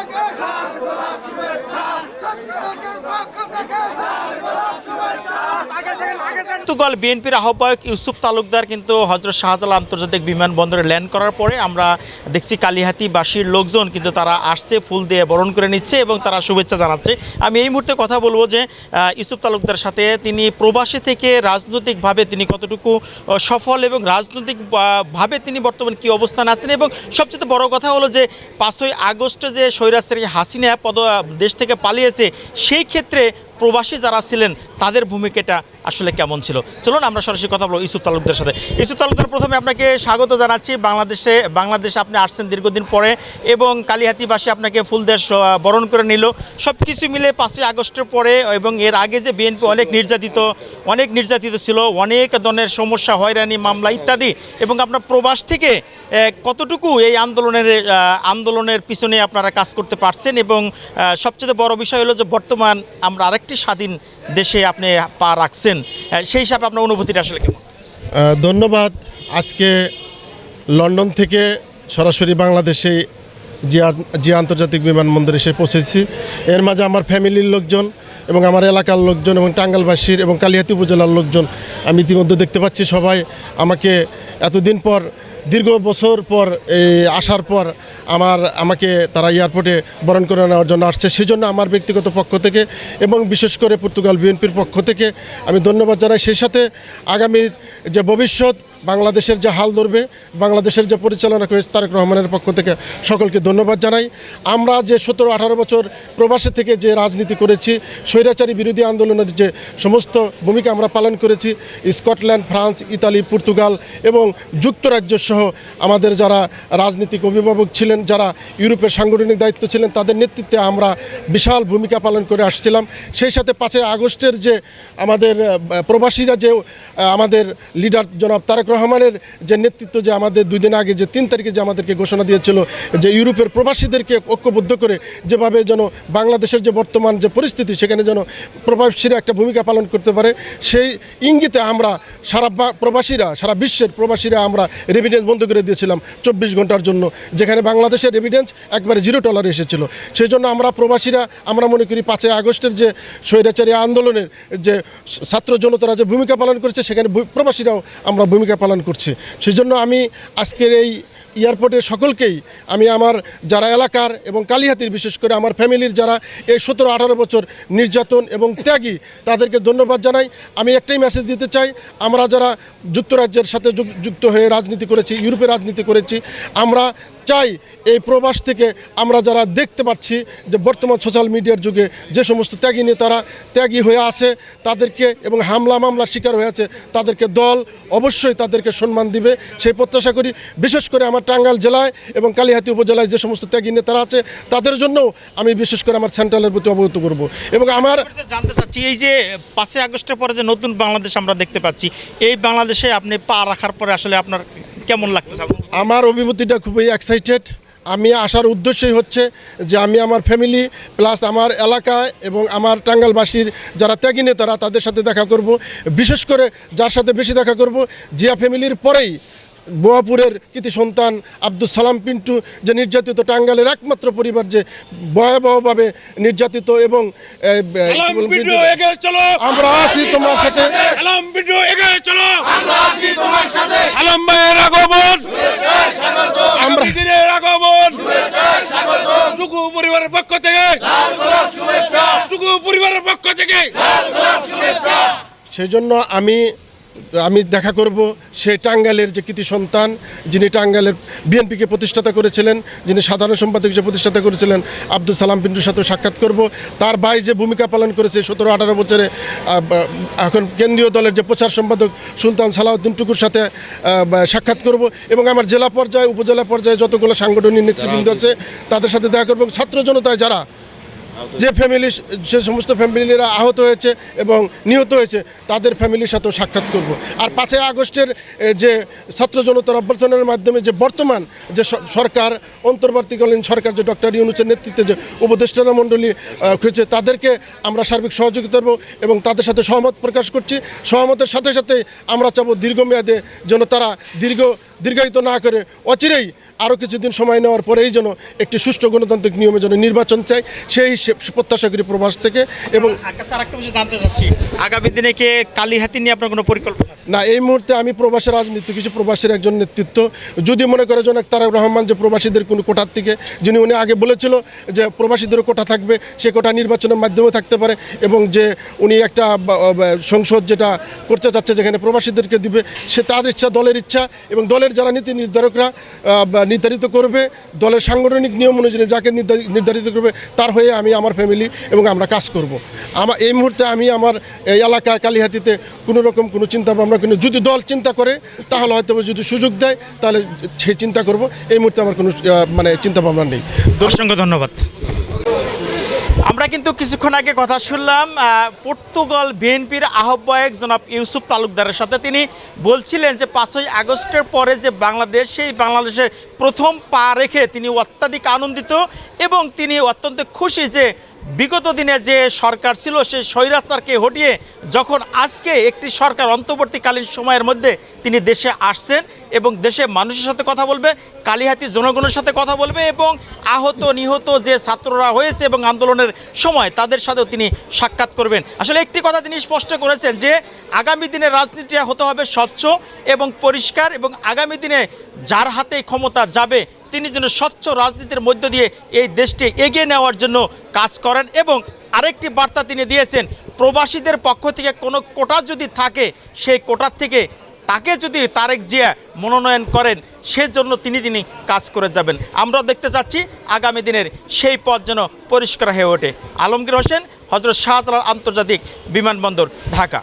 থেকে পর্তুগাল বিএনপির আহ্বায়ক ইউসুফ তালুকদার কিন্তু হজরত শাহজালাল আন্তর্জাতিক বিমানবন্দরে ল্যান্ড করার পরে আমরা দেখছি কালিহাতিবাসীর লোকজন কিন্তু তারা আসছে, ফুল দিয়ে বরণ করে নিচ্ছে এবং তারা শুভেচ্ছা জানাচ্ছে। আমি এই মুহূর্তে কথা বলব যে ইউসুফ তালুকদার সাথে তিনি প্রবাসী থেকে রাজনৈতিকভাবে তিনি কতটুকু সফল এবং রাজনৈতিকভাবে তিনি বর্তমান কি অবস্থান আছেন এবং সবচেয়ে বড় কথা হলো যে, পাঁচই আগস্টে যে স্বৈরাচারী হাসিনা পদ দেশ থেকে পালিয়েছে, সেই ক্ষেত্রে প্রবাসী যারা ছিলেন তাদের ভূমিকাটা আসলে কেমন ছিল? চলুন আমরা সরাসরি কথা বলব ইসুফ তালুকদার সাথে। ইসুফ তালুকদার, প্রথমে আপনাকে স্বাগত জানাচ্ছি। বাংলাদেশে বাংলাদেশে আপনি আসছেন দীর্ঘদিন পরে এবং কালিহাতিবাসী আপনাকে ফুল দেশ বরণ করে নিল। সব কিছু মিলে পাঁচই আগস্টের পরে এবং এর আগে যে বিএনপি অনেক নির্যাতিত অনেক নির্যাতিত ছিল, অনেক ধরনের সমস্যা, হয়রানি, মামলা ইত্যাদি এবং আপনার প্রবাস থেকে কতটুকু এই আন্দোলনের আন্দোলনের পিছনে আপনারা কাজ করতে পারছেন এবং সবচেয়ে বড় বিষয় হলো যে বর্তমান আমরা আরেকটি স্বাধীন দেশে আপনি পা রাখছেন। আহ, সেই হিসাবে আপনার অনুভূতিটা আসলে কেমন? ধন্যবাদ। আজকে লন্ডন থেকে সরাসরি বাংলাদেশে যে আন্তর্জাতিক বিমানবন্দরে এসে পৌঁছেছি। এর মাঝে আমার ফ্যামিলির লোকজন এবং আমার এলাকার লোকজন এবং টাঙ্গালবাসীর এবং কালিহাতি উপজেলার লোকজন আমি ইতিমধ্যে দেখতে পাচ্ছি সবাই। আমাকে এতদিন পর দীর্ঘ বছর পর, এই আসার পর আমার, আমাকে তারা এয়ারপোর্টে বরণ করে নেওয়ার জন্য আসছে। সেই জন্য আমার ব্যক্তিগত পক্ষ থেকে এবং বিশেষ করে পর্তুগাল বিএনপির পক্ষ থেকে আমি ধন্যবাদ জানাই। সেই সাথে আগামীর যে ভবিষ্যৎ বাংলাদেশের যে হাল ধরবে, বাংলাদেশের যে পরিচালনা করেছে তারেক রহমানের পক্ষ থেকে সকলকে ধন্যবাদ জানাই। আমরা যে সতেরো আঠারো বছর প্রবাসে থেকে যে রাজনীতি করেছি, স্বৈরাচারী বিরোধী আন্দোলনের যে সমস্ত ভূমিকা আমরা পালন করেছি, স্কটল্যান্ড, ফ্রান্স, ইতালি, পর্তুগাল এবং যুক্তরাজ্য সহ আমাদের যারা রাজনৈতিক অভিভাবক ছিলেন, যারা ইউরোপের সাংগঠনিক দায়িত্ব ছিলেন, তাদের নেতৃত্বে আমরা বিশাল ভূমিকা পালন করে আসছিলাম। সেই সাথে পাঁচই আগস্টের যে আমাদের প্রবাসীরা যে আমাদের লিডার জনাব তারেক রহমানের যে নেতৃত্ব যে আমাদের দুই দিন আগে যে তিন তারিখে যে আমাদেরকে ঘোষণা দিয়েছিল যে ইউরোপের প্রবাসীদেরকে ঐক্যবদ্ধ করে যেভাবে যেন বাংলাদেশের যে বর্তমান যে পরিস্থিতি, সেখানে যেন প্রবাসীরা একটা ভূমিকা পালন করতে পারে, সেই ইঙ্গিতে আমরা সারা প্রবাসীরা, সারা বিশ্বের প্রবাসীরা আমরা রেভিডেন্স বন্ধ করে দিয়েছিলাম চব্বিশ ঘণ্টার জন্য, যেখানে বাংলাদেশের রেভিডেন্স একবারে জিরো ডলারে এসেছিল। সেই জন্য আমরা প্রবাসীরা, আমরা মনে করি পাঁচই আগস্টের যে স্বৈরাচারী আন্দোলনের যে ছাত্র জনতারা যে ভূমিকা পালন করেছে, সেখানে প্রবাসীরাও আমরা ভূমিকা পালন করছে। সেই জন্য আমি আজকের এই এয়ারপোর্টের সকলকেই, আমি আমার যারা এলাকার এবং কালিহাতির, বিশেষ করে আমার ফ্যামিলির যারা এই সতেরো আঠারো বছর নির্যাতন এবং ত্যাগী, তাদেরকে ধন্যবাদ জানাই। আমি একটাই মেসেজ দিতে চাই, আমরা যারা যুক্তরাজ্যের সাথে যুক- যুক্ত হয়ে রাজনীতি করেছি, ইউরোপে রাজনীতি করেছি, আমরা চাই এই প্রবাস থেকে আমরা যারা দেখতে পাচ্ছি যে বর্তমান সোশ্যাল মিডিয়ার যুগে যে সমস্ত ত্যাগী নেতারা ত্যাগী হয়ে আছে, তাদেরকে এবং হামলা মামলার শিকার হয়ে আছে, তাদেরকে দল অবশ্যই তাদেরকে সম্মান দিবে। সেই প্রত্যাশা করি, বিশেষ করে আমার টাঙ্গাইল জেলায় এবং কালিহাতি উপজেলায় যে সমস্ত ত্যাগী নেতারা আছে, তাদের জন্যও আমি বিশেষ করে আমার সেন্ট্রালের প্রতি অবগত করব। এবং আমার জানতে চাচ্ছি, এই যে পাঁচই আগস্টের পরে যে নতুন বাংলাদেশ আমরা দেখতে পাচ্ছি, এই বাংলাদেশে আপনি পা রাখার পরে আসলে আপনার কেমন লাগতেছে? আমার অভিমতিটা খুবই এক্সাইটেড আমি আসার উদ্দেশ্যই হচ্ছে যে আমি আমার ফ্যামিলি প্লাস আমার এলাকায় এবং আমার টাঙ্গালবাসীর যারা ত্যাগী নেতারা তাদের সাথে দেখা করব বিশেষ করে যার সাথে বেশি দেখা করব, জিয়া ফ্যামিলির পরেই বোয়াপুরের কৃতি সন্তান আব্দুল সালাম পিন্টু যে নির্যাতিত টাঙ্গালের একমাত্র পরিবার যে ভয়াবহভাবে নির্যাতিত এবং আমরা আছি তোমার সাথে। পরিবারের পক্ষ থেকে। পরিবারের পক্ষ থেকে। সেই জন্য আমি আমি দেখা করব সেই টাঙ্গালের যে কৃতি সন্তান যিনি টাঙ্গাইলের বিএনপিকে প্রতিষ্ঠাতা করেছিলেন যিনি সাধারণ সম্পাদক হিসেবে প্রতিষ্ঠাতা করেছিলেন আব্দুল সালাম পিন্টুর সাথে সাক্ষাৎ করব। তার ভাই যে ভূমিকা পালন করেছে সতেরো আঠারো বছরে এখন কেন্দ্রীয় দলের যে প্রচার সম্পাদক সুলতান সালাউদ্দিন টুকুর সাথে সাক্ষাৎ করব এবং আমার জেলা পর্যায়ে উপজেলা পর্যায়ে যতগুলো সাংগঠনিক নেতৃবৃন্দ আছে তাদের সাথে দেখা করব এবং ছাত্র জনতায় যারা যে ফ্যামিলি যে সমস্ত ফ্যামিলিরা আহত হয়েছে এবং নিহত হয়েছে, তাদের ফ্যামিলির সাথেও সাক্ষাৎ করব। আর পাঁচই আগস্টের যে ছাত্র জনতার অভ্যর্থনের মাধ্যমে যে বর্তমান যে সরকার, অন্তর্বর্তীকালীন সরকার যে ডক্টর ইউনুসের নেতৃত্বে যে উপদেষ্টা মণ্ডলী হয়েছে তাদেরকে আমরা সার্বিক সহযোগিতা করব এবং তাদের সাথে সহমত প্রকাশ করছি। সহমতের সাথে সাথে আমরা চাবো দীর্ঘমেয়াদে যেন তারা দীর্ঘ, দীর্ঘায়িত না করে, অচিরেই আরও কিছুদিন সময় নেওয়ার পরেই যেন একটি সুষ্ঠু গণতান্ত্রিক নিয়মে যেন নির্বাচন চাই সেই প্রত্যাশা করি প্রবাস থেকে এবং বিষয় জানতে চাচ্ছি। আগামী দিনে কি কালীহাতি নিয়ে আপনার কোনো পরিকল্পনা না এই মুহূর্তে আমি প্রবাসী রাজনীতি কিছু প্রবাসীর একজন নেতৃত্ব যদি মনে করে জনক তারেক রহমান যে প্রবাসীদের কোনো কোটার থেকে যিনি উনি আগে বলেছিল যে প্রবাসীদেরও কোটা থাকবে সে কোটা নির্বাচনের মাধ্যমে থাকতে পারে এবং যে উনি একটা সংসদ যেটা করতে চাচ্ছে যেখানে প্রবাসীদেরকে দিবে সে তার ইচ্ছা দলের ইচ্ছা এবং দলের যারা নীতি নির্ধারকরা নির্ধারিত করবে, দলের সাংগঠনিক নিয়ম অনুযায়ী যাকে নির্ধারি- নির্ধারিত করবে, তার হয়ে আমি আমার ফ্যামিলি এবং আমরা কাজ করব। আমার এই মুহূর্তে আমি আমার এই এলাকা কালিহাতিতে কোনো রকম কোনো চিন্তা ভাবনা কিন্তু যদি দল চিন্তা করে, তাহলে হয়তো যদি সুযোগ দেয়, তাহলে সেই চিন্তা করব। এই মুহূর্তে আমার কোনো মানে চিন্তা ভাবনা নেই। অসংখ্য ধন্যবাদ। আমরা কিন্তু কিছুক্ষণ আগে কথা শুনলাম পর্তুগাল বিএনপির আহ্বায়ক জনাব ইউসুফ তালুকদারের সাথে। তিনি বলছিলেন যে পাঁচই আগস্টের পরে যে বাংলাদেশ, সেই বাংলাদেশের প্রথম পা রেখে তিনি অত্যাধিক আনন্দিত এবং তিনি অত্যন্ত খুশি যে বিগত দিনে যে সরকার ছিল, সেই স্বৈরাচারকে হটিয়ে যখন আজকে একটি সরকার অন্তর্বর্তীকালীন সময়ের মধ্যে তিনি দেশে আসছেন এবং দেশে মানুষের সাথে কথা বলবে, কালিহাতি জনগণের সাথে কথা বলবে এবং আহত নিহত যে ছাত্ররা হয়েছে এবং আন্দোলনের সময় তাদের সাথেও তিনি সাক্ষাৎ করবেন। আসলে একটি কথা তিনি স্পষ্ট করেছেন যে, আগামী দিনে রাজনীতি হতে হবে স্বচ্ছ এবং পরিষ্কার এবং আগামী দিনে যার হাতে ক্ষমতা যাবে, তিনি যেন স্বচ্ছ রাজনীতির মধ্য দিয়ে এই দেশটি এগিয়ে নেওয়ার জন্য কাজ করেন এবং আরেকটি বার্তা তিনি দিয়েছেন, প্রবাসীদের পক্ষ থেকে কোনো কোটা যদি থাকে, সেই কোটার থেকে তাকে যদি তারেক জিয়া মনোনয়ন করেন, সেজন্য তিনি তিনি কাজ করে যাবেন। আমরা দেখতে চাচ্ছি আগামী দিনের সেই পথ যেন পরিষ্কার হয়ে ওঠে। আলমগীর হোসেন, হজরত শাহজালাল আন্তর্জাতিক বিমানবন্দর, ঢাকা।